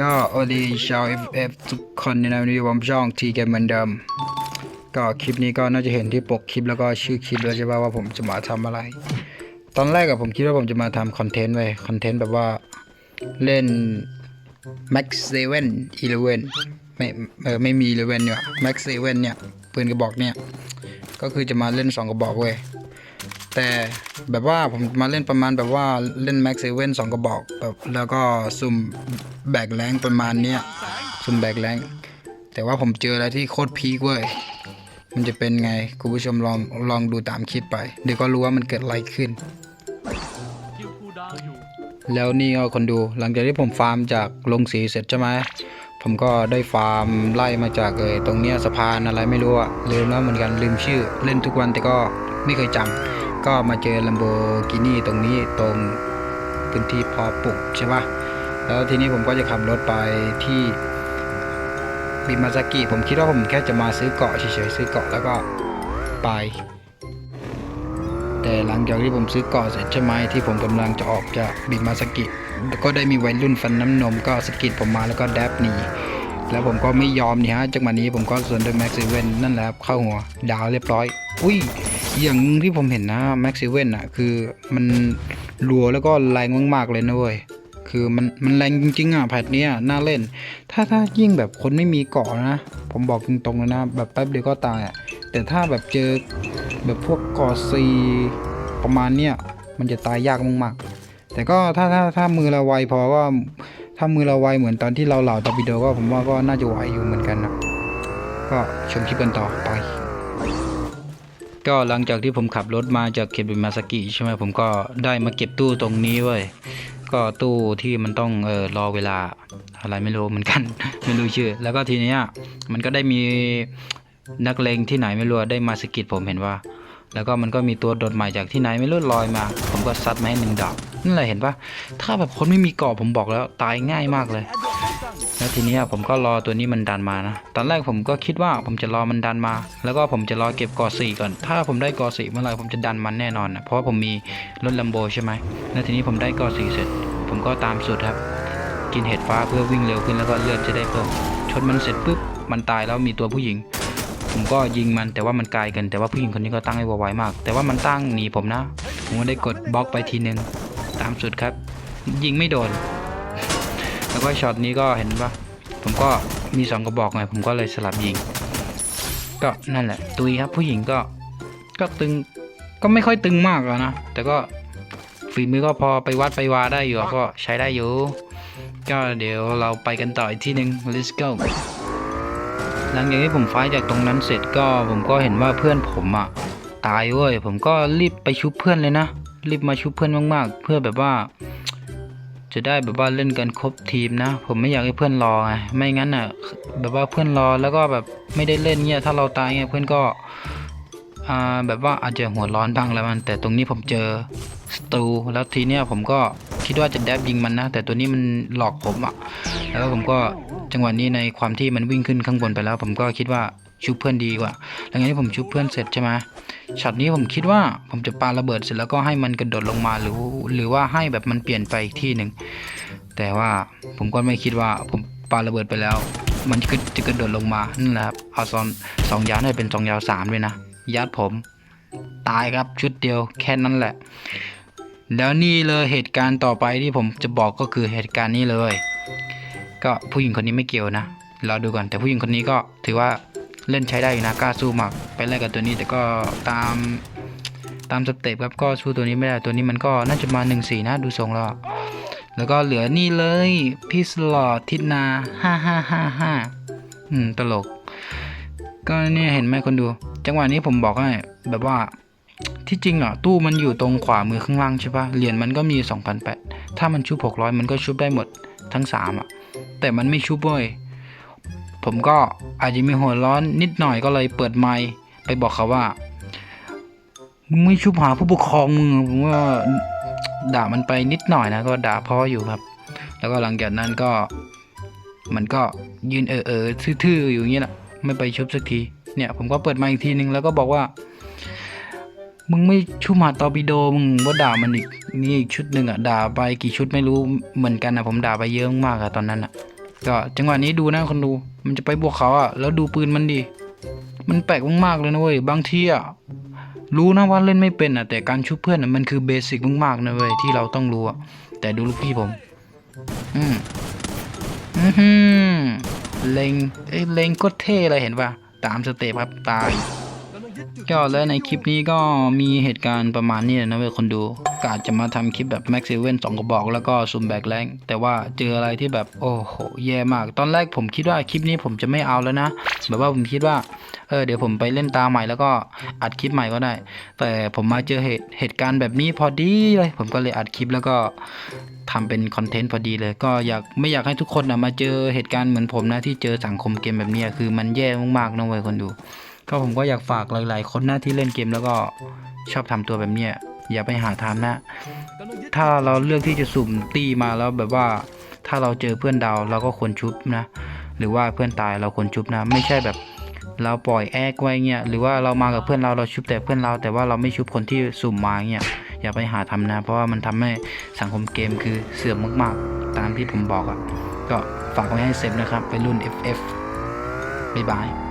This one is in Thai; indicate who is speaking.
Speaker 1: ก็สวัสดีชาว FF ทุกคนในวันนี้ผมช่องทีเกมเหมือนเดิม ก็คลิปนี้ก็น่าจะเห็นที่ปกคลิปแล้วก็ชื่อคลิปแล้วใช่ป่ะว่าผมจะมาทำอะไร ตอนแรกอะผมคิดว่าผมจะมาทำคอนเทนต์ไว้คอนเทนต์แบบว่าเล่น Max 7 11ไม่เออไม่มี11เนี่ย Max 7เนี่ยปืนกระบอกเนี่ย ก็คือจะมาเล่น 2 กระบอกเว้ย แต่แบบว่าผมมาเล่นประมาณแบบว่าเล่น Max 7 2กระบอกแบบแล้วก็ซุ่มแบกแรงประมาณเนี้ยซุ่มแบกแรงแต่ว่าผมเจออะไรที่โคตรพีคเว้ยมันจะเป็นไงคุณผู้ชมลองลองดูตามคลิปไป เดี๋ยวก็รู้ว่ามันเกิดอะไรขึ้น แล้วนี่ก็คนดูหลังจากที่ผมฟาร์มจากลงสีเสร็จใช่ไหมผมก็ได้ฟาร์มไล่มาจากเออตรงเนี้ยสะพานอะไรไม่รู้อะลืมแล้วเหมือนกันลืมชื่อ เล่นทุกวันแต่ก็ไม่เคยจำ ก็มาเจอลัมโบกินี่ตรงนี้ตรงพื้นที่พอปลูกใช่ปะแล้วทีนี้ผมก็จะขับรถไปที่บิมาซากิผมคิดว่าผมแค่จะมาซื้อเกาะเฉยๆซื้อเกาะแล้วก็ไป แต่หลังจากที่ผมซื้อเกาะเสร็จใช่ไหมที่ผมกำลังจะออกจากบิมาสกิก็ได้มีวัยรุ่นฟันน้ำนมก็สกิดผมมาแล้วก็แดบหนีแล้วผมก็ไม่ยอมนี่ฮะจังหวะนี้ผมก็ส่วนด้วยแม็กซิเว่นนั่นแหละครับเข้าหัวดาวเรียบร้อย อุ้ย อย่างที่ผมเห็นนะแม็กซิเว่นอะคือมันรัวแล้วก็แรงมากๆเลยนะเว้ยคือมันมันแรงจริงๆอะแพทเนี้ยน่าเล่น ถ้าถ้ายิ่งแบบคนไม่มีเกาะนะ ผมบอกตรงๆเลยนะ แบบแป๊บเดียวก็ตายอะแต่ถ้าแบบเจอแบบพวกกอซีประมาณเนี้ยมันจะตายยากมากๆแต่ก็ถ้าถ้าถ้ามือเราไวพอว่าถ้ามือเราไวเหมือนตอนที่เราเหล่าตอร์ปิโดก็ผมว่าก็น่าจะไหวอยู่เหมือนกันนะก็ชมคลิปกันต่อไป ก็หลังจากที่ผมขับรถมาจากเคบิมาสกิใช่ไหมผมก็ได้มาเก็บตู้ตรงนี้เว้ยก็ตู้ที่มันต้องเออรอเวลาอะไรไม่รู้เหมือนกัน ไม่รู้ชื่อ แล้วก็ทีเนี้ยมันก็ได้มีนักเลงที่ไหนไม่รู้ได้มาสกิดผมเห็นว่า แล้วก็มันก็มีตัวโดดใหม่จากที่ไหนไม่รู้ลอยมา ผมก็ซัดมาให้หนึ่งดอกนั่นแหละเห็นปะถ้าแบบคนไม่มีเกราะผมบอกแล้วตายง่ายมากเลย แล้วทีนี้ผมก็รอตัวนี้มันดันมานะ ตอนแรกผมก็คิดว่าผมจะรอมันดันมา แล้วก็ผมจะรอเก็บกอสี่ก่อน ถ้าผมได้กอสี่เมื่อไหร่ผมจะดันมันแน่นอนนะเพราะว่าผมมีรถลัมโบใช่ไหมแล้วทีนี้ผมได้กอสี่เสร็จ ผมก็ตามสุดครับ กินเห็ดฟ้าเพื่อวิ่งเร็วขึ้นแล้วก็เลือดจะได้เพิ่มชนมันเสร็จปุ๊บมันตายแล้วมีตัวผู้หญิงผมก็ยิงมันแต่ว่ามันไกลกันแต่ว่าผู้หญิงคนนี้ก็ตั้งให้ไวมาก แต่ว่ามันตั้งหนีผมนะ ผมก็ได้กดบล็อกไปทีนึง ตามสุดครับ ยิงไม่โดน แล้วก็ช็อตนี้ก็เห็นปะผมก็มีสองกระบอกไงผมก็เลยสลับยิง ก็นั่นแหละ ตุยครับผู้หญิงก็ก็ตึงก็ไม่ค่อยตึงมากอะนะ แต่ก็ฝีมือก็พอไปวัดไปวาได้อยู่ก็ใช้ได้อยู่ ก็เดี๋ยวเราไปกันต่ออีกที่หนึ่ง let's go หลังจากที่ผมไฟท์จากตรงนั้นเสร็จก็ผมก็เห็นว่าเพื่อนผมอะตายเว้ยผมก็รีบไปชุบเพื่อนเลยนะรีบมาชุบเพื่อนมากๆ เพื่อแบบว่า จะได้แบบว่าเล่นกันครบทีมนะ ผมไม่อยากให้เพื่อนรอไงไม่งั้นอะแบบว่าเพื่อนรอแล้วก็แบบไม่ได้เล่นเนี่ยถ้าเราตายเนี่ยเพื่อนก็อ่าแบบว่าอาจจะหัวร้อนบ้างแล้วมัน แต่ตรงนี้ผมเจอสตูแล้วทีเนี้ยผมก็คิดว่าจะแดบยิงมันนะ แต่ตัวนี้มันหลอกผมอะ แล้วผมก็จังหวะนี้ในความที่มันวิ่งขึ้นข้างบนไปแล้ว ผมก็คิดว่าชุบเพื่อนดีกว่าหลังจากที่ผมชุบเพื่อนเสร็จใช่ไหม ช็อตนี้ผมคิดว่าผมจะปาระเบิดเสร็จแล้วก็ให้มันกระโดดลงมาหรือหรือว่าให้แบบมันเปลี่ยนไปอีกที่หนึ่งแต่ว่าผมก็ไม่คิดว่าผมปาระเบิดไปแล้ว มันจะจะกระโดดลงมานั่นแหละครับเอาซอนสองยาวให้เป็นสองยาวสามเลยนะยัดผมตายครับชุดเดียวแค่นั้นแหละ แล้วนี่เลยเหตุการณ์ต่อไปที่ผมจะบอกก็คือเหตุการณ์นี้เลย ก็ผู้หญิงคนนี้ไม่เกี่ยวนะเราดูก่อนแต่ผู้หญิงคนนี้ก็ถือว่า เล่นใช้ได้อยู่นะกล้าสู้มากไปแลกกับตัวนี้แต่ก็ตามตามสเต็ปครับก็สู้ตัวนี้ไม่ได้ตัวนี้มันก็น่าจะมา1นสี่นะดูทรงแล้วแล้วก็เหลือนี่เลยพี่สลอดทิศนาห้าห้าห้าห้าอืมตลก ก็เนี่ยเห็นไหมคนดู จังหวะนี้ผมบอกให้แบบว่าที่จริงอะตู้มันอยู่ตรงขวามือข้างล่างใช่ปะเหรียญมันก็มี2,008ถ้ามันชุบ 600 มันก็ชุบได้หมดทั้ง 3 อะ แต่มันไม่ชุบเว้ย ผมก็อาจจะมีหัวร้อนนิดหน่อยก็เลยเปิดไมค์ไปบอกเขาว่ามึงไม่ชุบหาผู้ปกครองมึงผมว่าด่ามันไปนิดหน่อยนะก็ด่าพ่ออยู่ครับ แล้วก็หลังจากนั้นก็ มันก็ยืนเออเออทื่อๆอยู่อย่างเงี้ยแหละไม่ไปชุบสักทีเนี่ย ผมก็เปิดไมค์อีกทีนึงแล้วก็บอกว่า มึงไม่ชุบหมาตอร์ปิโดมึงว่าด่ามันอีกนี่อีกชุดหนึ่งอะด่าไปกี่ชุดไม่รู้เหมือนกันนะผมด่าไปเยอะมากอะตอนนั้นอะ ก็จังหวะนี้ดูนะคนดู มันจะไปบวกเขาอะแล้วดูปืนมันดิ มันแปลกมากๆเลยนะเว้ย บางทีอะรู้นะว่าเล่นไม่เป็นอะแต่การชุบเพื่อนอะมันคือเบสิกมากๆนะเว้ยที่เราต้องรู้อะแต่ดูลูกพี่ผม อืมอือหือเล็งเอ้ยเล็งก็เท่เลยเห็นปะตามสเตปครับตาย ก็แล้วในคลิปนี้ก็มีเหตุการณ์ประมาณนี้นะเว้ยคนดูกาจะมาทำคลิปแบบแม็กซิเว่นสองกระบอกแล้วก็ซุมแบกแรงแต่ว่าเจออะไรที่แบบโอ้โหแย่มาก ตอนแรกผมคิดว่าคลิปนี้ผมจะไม่เอาแล้วนะ แบบว่าผมคิดว่าเออเดี๋ยวผมไปเล่นตาใหม่แล้วก็อัดคลิปใหม่ก็ได้ แต่ผมมาเจอเหตุเหตุการณ์แบบนี้พอดีเลย ผมก็เลยอัดคลิปแล้วก็ทำเป็นคอนเทนต์พอดีเลย ก็อยากไม่อยากให้ทุกคนนะมาเจอเหตุการณ์เหมือนผมนะที่เจอสังคมเกมแบบนี้คือมันแย่มากๆนะเว้ยคนดู ก็ผมก็อยากฝากหลายๆ คนหนะที่เล่นเกมแล้วก็ชอบทำตัวแบบเนี้ยอย่าไปหาทำนะ ถ้าเราเลือกที่จะสุ่มตีมาแล้วแบบว่า ถ้าเราเจอเพื่อนดาวเราก็ควรชุบนะ หรือว่าเพื่อนตายเราควรชุบนะ ไม่ใช่แบบเราปล่อยแอกไว้เงี้ยหรือว่าเรามากับเพื่อนเราเราชุบแต่เพื่อนเรา แต่ว่าเราไม่ชุบคนที่สุ่มมาเงี้ยอย่าไปหาทำนะ เพราะว่ามันทำให้สังคมเกมคือเสื่อมมากๆ ตามที่ผมบอกอะ่ะก็ฝากไว้ให้เซฟนะครับไปรุ่น FF บ๊ายบาย